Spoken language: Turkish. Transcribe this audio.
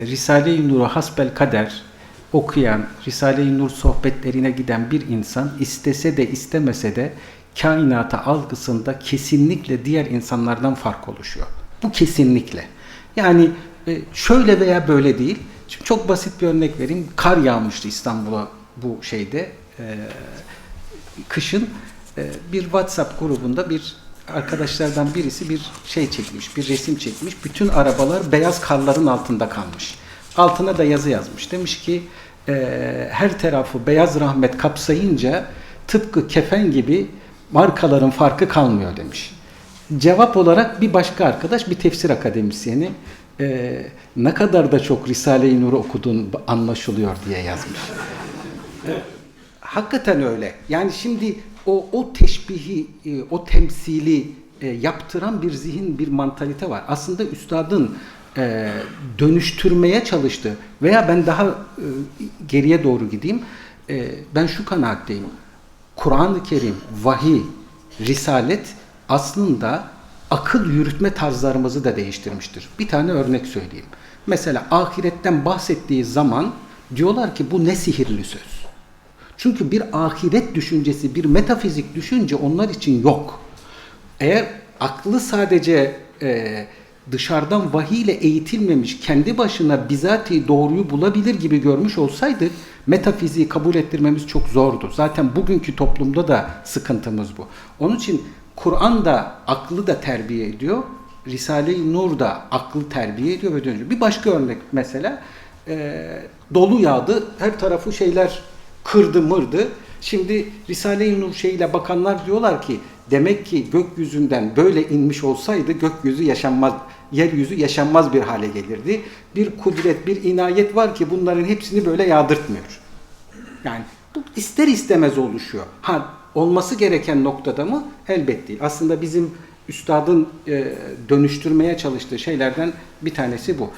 Risale-i Nur'u hasbel kader okuyan, Risale-i Nur sohbetlerine giden bir insan istese de istemese de kainata algısında kesinlikle diğer insanlardan fark oluşuyor. Bu kesinlikle. Yani e, şöyle veya böyle değil. Şimdi çok basit bir örnek vereyim. Kar yağmıştı İstanbul'a bu şeyde. e, kışın e, bir WhatsApp grubunda bir arkadaşlardan birisi bir şey çekmiş, bir resim çekmiş. Bütün arabalar beyaz karların altında kalmış. Altına da yazı yazmış. Demiş ki e, her tarafı beyaz rahmet kapsayınca tıpkı kefen gibi markaların farkı kalmıyor demiş. Cevap olarak bir başka arkadaş, bir tefsir akademisyeni e, ne kadar da çok Risale-i Nur'u okudun anlaşılıyor diye yazmış. Hakikaten öyle. Yani şimdi o o teşbihi, e, o temsili e, yaptıran bir zihin, bir mantalite var. Aslında üstadın e, dönüştürmeye çalıştığı veya ben daha geriye doğru gideyim. Ben şu kanaatteyim. Kur'an-ı Kerim, vahiy, risalet aslında akıl yürütme tarzlarımızı da değiştirmiştir. Bir tane örnek söyleyeyim. Mesela ahiretten bahsettiği zaman diyorlar ki bu ne sihirli söz. Çünkü bir ahiret düşüncesi, bir metafizik düşünce onlar için yok. Eğer aklı sadece e, dışarıdan vahiy ile eğitilmemiş, kendi başına bizatihi doğruyu bulabilir gibi görmüş olsaydı metafiziği kabul ettirmemiz çok zordu. Zaten bugünkü toplumda da sıkıntımız bu. Onun için Kur'an da aklı da terbiye ediyor. Risale-i Nur da aklı terbiye ediyor ve dönüyor. Bir başka örnek mesela e, dolu yağdı. Her tarafı şeyler kırdı mırdı. Şimdi Risale-i Nur şeyiyle bakanlar diyorlar ki demek ki gökyüzünden böyle inmiş olsaydı gökyüzü yaşanmaz, yeryüzü yaşanmaz bir hale gelirdi. Bir kudret, bir inayet var ki bunların hepsini böyle yağdırtmıyor. Yani bu ister istemez oluşuyor. Ha olması gereken noktada mı? Elbet değil. Aslında bizim üstadın e, dönüştürmeye çalıştığı şeylerden bir tanesi bu.